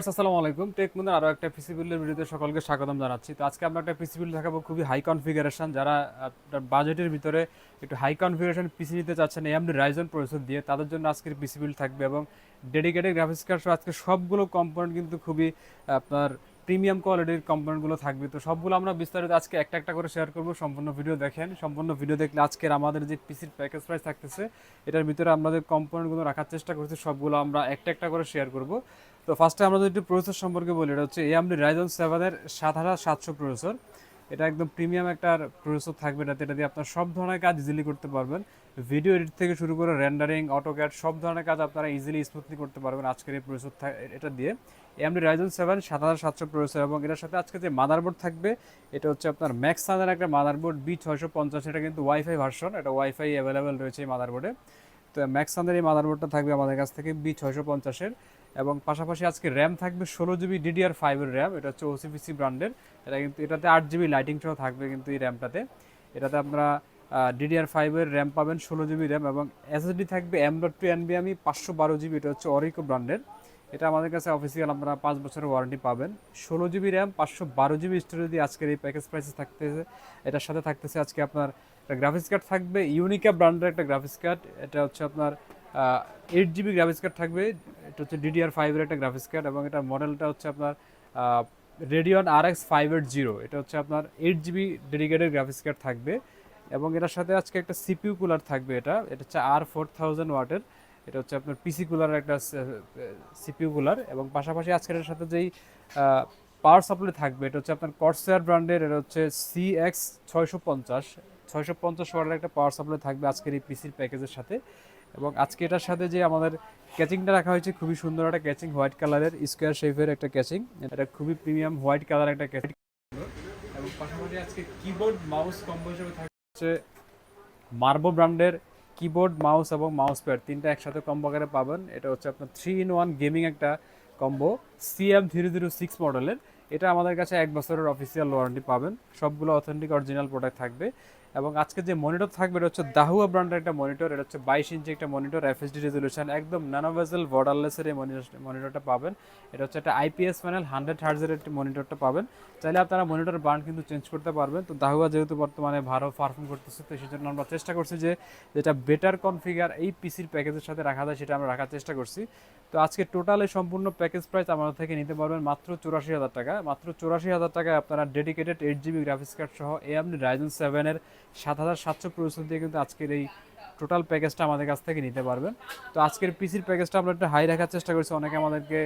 আসসালামু আলাইকুম। টেক মুন্দার আরও একটা পিসি ভিডিওতে সকলকে স্বাগতম জানাচ্ছি। তো আজকে আমরা একটা পিসি বিল্ড দেখাবো খুবই হাই কনফিগারেশন যারা আপনার বাজেটের ভিতরে একটু হাই কনফিগারেশন পিসি নিতে চাচ্ছেন এমডি রাইজন প্রসেসর দিয়ে, তাদের জন্য আজকের পিসি থাকবে এবং ডেডিকেটেড গ্রাফিক্স কার্ড আজকে সবগুলো কম্পোনেন্ট কিন্তু খুবই, আপনার প্রিমিয়াম কোয়ালিটির কম্পোনেন্টগুলো থাকবে। তো সবগুলো আমরা বিস্তারিত আজকে একটা একটা করে শেয়ার করব। সম্পূর্ণ ভিডিও দেখেন। সম্পূর্ণ ভিডিও দেখলে আজকের আমাদের যে পিসির প্যাকেজ প্রাইস থাকতেছে, এটার ভিতরে আমাদের কম্পোনেন্টগুলো রাখার চেষ্টা করছি। সবগুলো আমরা একটা একটা করে শেয়ার করব। তো ফার্স্টে আমরা যদি প্রসেসর সম্পর্কে বলি, এটা হচ্ছে এএমডি রাইজন সেভেনের সাত হাজার সাতশো প্রসেসর এটা একদম প্রিমিয়াম একটা প্রসেসর থাকবে, এটাতে এটা দিয়ে আপনার সব ধরনের কাজ ইজিলি করতে পারবেন। ভিডিও এডিট থেকে শুরু করে রেন্ডারিং অটোক্যাড সব ধরনের কাজ আপনারা ইজিলি স্মুথলি করতে পারবেন আজকের এই প্রসেসর এটা দিয়ে। এমডি রাইজন সেভেন সাত হাজার সাতশো প্রসেসর এবং এটার সাথে আজকে যে মাদারবোর্ড থাকবে, এটা হচ্ছে আপনার ম্যাক্স সানের একটা মাদারবোর্ড বি ছয়শো পঞ্চাশ, এটা কিন্তু ওয়াইফাই ভার্সন এটা ওয়াইফাই অ্যাভেলেবেল রয়েছে এই মাদারবোর্ডে তো ম্যাক্স সানের এই মাদারবোর্ডটা থাকবে আমাদের কাছ থেকে বি ছয়শো পঞ্চাশের। এবং পাশাপাশি আজকে র্যাম থাকবে ষোলো জিবি ডিডিআর ফাইভের র্যাম এটা হচ্ছে ওসিপিসি ব্র্যান্ডের এটা কিন্তু, এটাতে আট জিবি লাইটিং সহ থাকবে কিন্তু এই র্যামটাতে এটাতে আপনারা ডিডিআর ফাইভের র্যাম পাবেন ষোলো জিবি র্যাম এবং এসএসডি থাকবে এম ডট টু এনবিএমই পাঁচশো বারো জিবি এটা হচ্ছে অরিকো ব্র্যান্ডের এটা আমাদের কাছে অফিসিয়াল আপনারা পাঁচ বছরের ওয়ারেন্টি পাবেন। ষোলো জিবি র্যাম পাঁচশো বারো জিবি স্টোরেজ আজকের এই প্যাকেজ প্রাইসে থাকতেছে, এটার সাথে থাকতেছে আজকে আপনার একটা গ্রাফিক্স কার্ড থাকবে। ইউনিকা ব্র্যান্ডের একটা গ্রাফিক্স কার্ড এটা হচ্ছে আপনার এইট জিবি গ্রাফিক্স কার্ড থাকবে। এটা হচ্ছে ডিডিআর ফাইভের একটা গ্রাফিক্স কার্ড এবং এটা মডেলটা হচ্ছে আপনার Radeon R X five eight zero এটা হচ্ছে আপনার eight GB dedicated graphics card থাকবে এবং এটার সাথে আজকে একটা সিপিউ কুলার থাকবে এটা। এটা হচ্ছে আর ফোর থাউজেন্ড ওয়াটের। এটা হচ্ছে আপনার পিসি কুলারের একটা সিপিউ কুলার এবং পাশাপাশি আজকের এটার সাথে যেই পাওয়ার সাপ্লাই থাকবে, এটা হচ্ছে আপনার কর্সেয়ার ব্র্যান্ডের এটা হচ্ছে সি এক্স ছয়শো পঞ্চাশ। ছয়শো পঞ্চাশ ওয়াটের একটা পাওয়ার সাপ্লাই থাকবে আজকের এই পিসির প্যাকেজের সাথে। এবং আজকে এটার সাথে যে আমাদের ক্যাচিংটা রাখা হয়েছে, খুবই সুন্দর একটা ক্যাচিং হোয়াইট কালারের স্কোয়ার শেপের একটা ক্যাচিং এটা খুবই প্রিমিয়াম হোয়াইট কালার একটা ক্যাচিং এবং পাশাপাশি আজকে কিবোর্ড মাউস কম্বো হিসেবে থাকছে মার্বো ব্র্যান্ডের কিবোর্ড মাউস এবং মাউস প্যাড তিনটা একসাথে কম্বো আকারে পাবেন। এটা হচ্ছে আপনার থ্রি ইন ওয়ান গেমিং একটা combo CM three zero six মডেলের এটা আমাদের কাছে এক বছরের অফিসিয়াল ওয়ারেন্টি পাবেন। সবগুলো অথেন্টিক অরিজিনাল প্রোডাক্ট থাকবে। এবং আজকে যে মনিটর থাকবে, এটা হচ্ছে দাহুয়া ব্র্যান্ডের একটা মনিটর, এটা হচ্ছে বাইশ ইঞ্চি একটা মনিটর এফ এফএসডি রেজলিউশন একদম ন্যানোভেজেল বর্ডারলেসের এই মনিটরটা পাবেন। এটা হচ্ছে একটা আইপিএস প্যানেল হান্ড্রেড হার্জের একটি মনিটরটা পাবেন। চাইলে আপনারা মনিটর ব্র্যান্ড কিন্তু চেঞ্জ করতে পারবেন। তো দাহুয়া যেহেতু বর্তমানে ভালো পারফর্ম করতেছে, তো সেই জন্য আমরা চেষ্টা করছি যে যেটা বেটার কনফিগার এই পিসির প্যাকেজের সাথে রাখা যায়, সেটা আমরা রাখার চেষ্টা করছি। তো আজকে টোটাল সম্পূর্ণ প্যাকেজ প্রাইস আমাদের থেকে নিতে পারবেন মাত্র চুরাশি হাজার টাকা। মাত্র চুরাশি হাজার টাকায় আপনারা dedicated eight GB graphics card সহ এএমডি রাইজেন সেভেনের সাত হাজার সাতশো প্রসেসর দিয়ে কিন্তু আজকের এই টোটাল প্যাকেজটা আমাদের কাছ থেকে নিতে পারবেন। তো আজকের পিসির প্যাকেজটা আমরা একটু হাই রাখার চেষ্টা করছি। অনেকে আমাদেরকে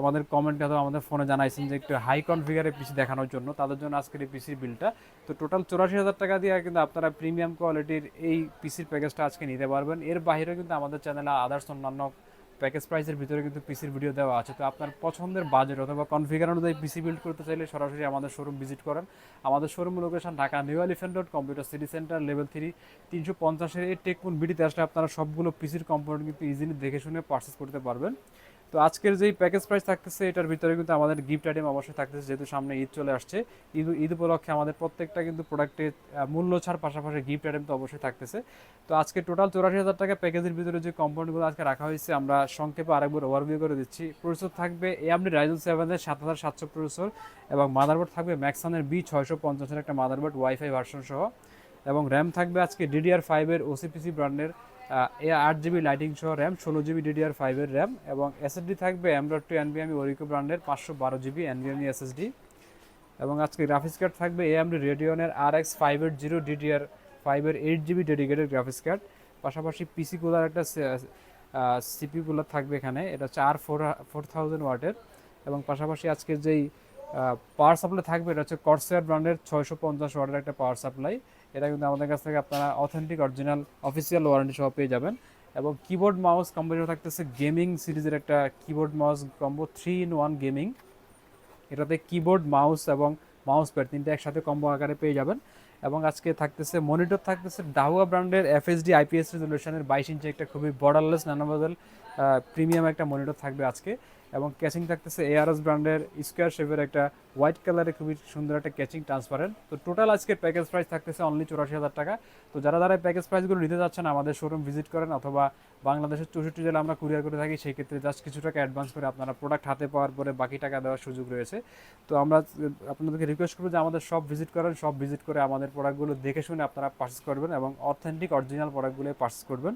আমাদের কমেন্টে অথবা আমাদের ফোনে জানাইছেন যে একটু হাই কনফিগারের পিসি দেখানোর জন্য। তাদের জন্য আজকের এই পিসির বিলটা তো টোটাল চৌরাশি হাজার টাকা দিয়ে কিন্তু আপনারা প্রিমিয়াম কোয়ালিটির এই পিসির প্যাকেজটা আজকে নিতে পারবেন। এর বাইরেও কিন্তু আমাদের চ্যানেলে আদার্স অন্যান্য প্যাকেজ প্রাইসের ভিতরে কিন্তু পিসির ভিডিও দেওয়া আছে। তো আপনার পছন্দের বাজেট অথবা কনফিগার অনুযায়ী পিসি বিল্ড করতে চাইলে সরাসরি আমাদের শোরুম ভিজিট করেন। আমাদের showroom location Dhaka New Elephant Road Computer City Centre level three তিনশো পঞ্চাশের এই টেকমুন বিডিতে আসলে আপনারা সবগুলো পিসির কম্পোনেন্ট কিন্তু ইজিলি দেখে শুনে পারচেস করতে পারবেন। তো আজকের যেই প্যাকেজ প্রাইস থাকতেছে, এটার ভিতরে কিন্তু আমাদের গিফট আইটেম অবশ্যই থাকতেছে, যেহেতু সামনে ঈদ চলে আসছে। ঈদ ঈদ উপলক্ষে আমাদের প্রত্যেকটা কিন্তু প্রোডাক্টের মূল্য ছাড় পাশাপাশি গিফট আইটেম তো অবশ্যই থাকতেছে। তো আজকে টোটাল চৌরাশি হাজার টাকা প্যাকেজের ভিতরে যে কম্পাউন্ডগুলো আজকে রাখা হয়েছে, আমরা সংক্ষেপে আরেকবার ওভারভিউ করে দিচ্ছি। প্রসেসর থাকবে এমডি রাইজন সেভেনের সাত হাজার সাতশো প্রসেসর এবং মাদারবোর্ড থাকবে ম্যাক্সানের বি ছয়শো পঞ্চাশের একটা মাদারবোর্ড ওয়াইফাই ভার্সন সহ। এবং র্যাম থাকবে আজকে ডিডিআর ফাইভের ওসিপিসি ব্র্যান্ডের এ আট জিবি লাইটিং সহ র্যাম ষোলো জিবি ডিডিআর ফাইভের র্যাম এবং এসএসডি থাকবে এমডট টু এনবিএমি ওরিকো ব্র্যান্ডের পাঁচশো বারো জিবি এনবিএমি এসএসডি এবং আজকে গ্রাফিক্স কার্ড থাকবে AMD রেডিয়নের R X five eight zero DDR ফাইভের eight GB dedicated graphics card পাশাপাশি পিসি কুলার একটা সিপি কুলার থাকবে এখানে, এটা আর ফোর ফোর থাউজেন্ড ওয়াটের এবং পাশাপাশি আজকে যেই পাওয়ার সাপ্লাই থাকবে, এটা হচ্ছে কর্সেয়ার ব্র্যান্ডের ছয়শো পঞ্চাশ ওয়াটের একটা পাওয়ার সাপ্লাই এটা কিন্তু আমাদের কাছ থেকে আপনারা অথেন্টিক অরিজিনাল অফিসিয়াল ওয়ারেন্টি সহ পেয়ে যাবেন। এবং কিবোর্ড মাউস কম্বিনেশন থাকতেছে গেমিং সিরিজের একটা keyboard mouse combo three in one gaming এটাতে কিবোর্ড মাউস এবং মাউস প্যাড তিনটে একসাথে কম্বো আকারে পেয়ে যাবেন। এবং আজকে থাকতেছে মনিটর থাকতেছে ডাহুয়া ব্র্যান্ডের এফএসডি আইপিএস রেজলিউশনের বাইশ ইঞ্চি একটা খুবই বর্ডারলেস ন্যানোভেজেল প্রিমিয়াম একটা মনিটর থাকবে আজকে। এবং ক্যাচিং থাকতেছে এআরএস ব্র্যান্ডের স্কোয়ার শেপের একটা হোয়াইট কালারের খুবই সুন্দর একটা ক্যাচিং ট্রান্সপারেন্ট তো টোটাল আজকের প্যাকেজ প্রাইস থাকতেছে অনলি চুরাশি হাজার টাকা। তো যারা যারা প্যাকেজ প্রাইসগুলো নিতে যাচ্ছেন, আমাদের শোরুম ভিজিট করেন অথবা বাংলাদেশের চৌষট্টি জেলা আমরা কুরিয়ার করে থাকি সেই ক্ষেত্রে জাস্ট কিছু টাকা অ্যাডভান্স করে আপনারা প্রোডাক্ট হাতে পাওয়ার পরে বাকি টাকা দেওয়ার সুযোগ রয়েছে। তো আমরা, আপনাদেরকে রিকোয়েস্ট করব যে আমাদের সব ভিজিট করেন সব ভিজিট করে আমাদের প্রোডাক্টগুলো দেখে শুনে আপনারা পার্চেস করবেন এবং অথেন্টিক অরিজিনাল প্রোডাক্টগুলো পার্চেস করবেন।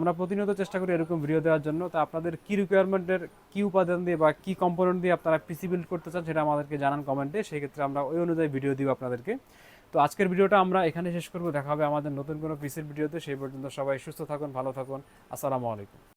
আমরা প্রতিনিয়ত চেষ্টা করি এরকম ভিডিও দেওয়ার জন্য। তো আপনাদের কি রিকোয়ারমেন্টের কি উপাদান দিয়ে বা কি কম্পোনেন্ট দিয়ে আপনারা পিসি বিল্ড করতে চান সেটা আমাদেরকে জানান কমেন্টে সেই ক্ষেত্রে আমরা ওই অনুযায়ী ভিডিও দিব আপনাদেরকে। তো আজকের ভিডিওটা আমরা এখানে শেষ করব। দেখা হবে আমাদের নতুন কোনো পিসির ভিডিওতে সেই পর্যন্ত সবাই সুস্থ থাকুন, ভালো থাকুন। আসসালামু আলাইকুম।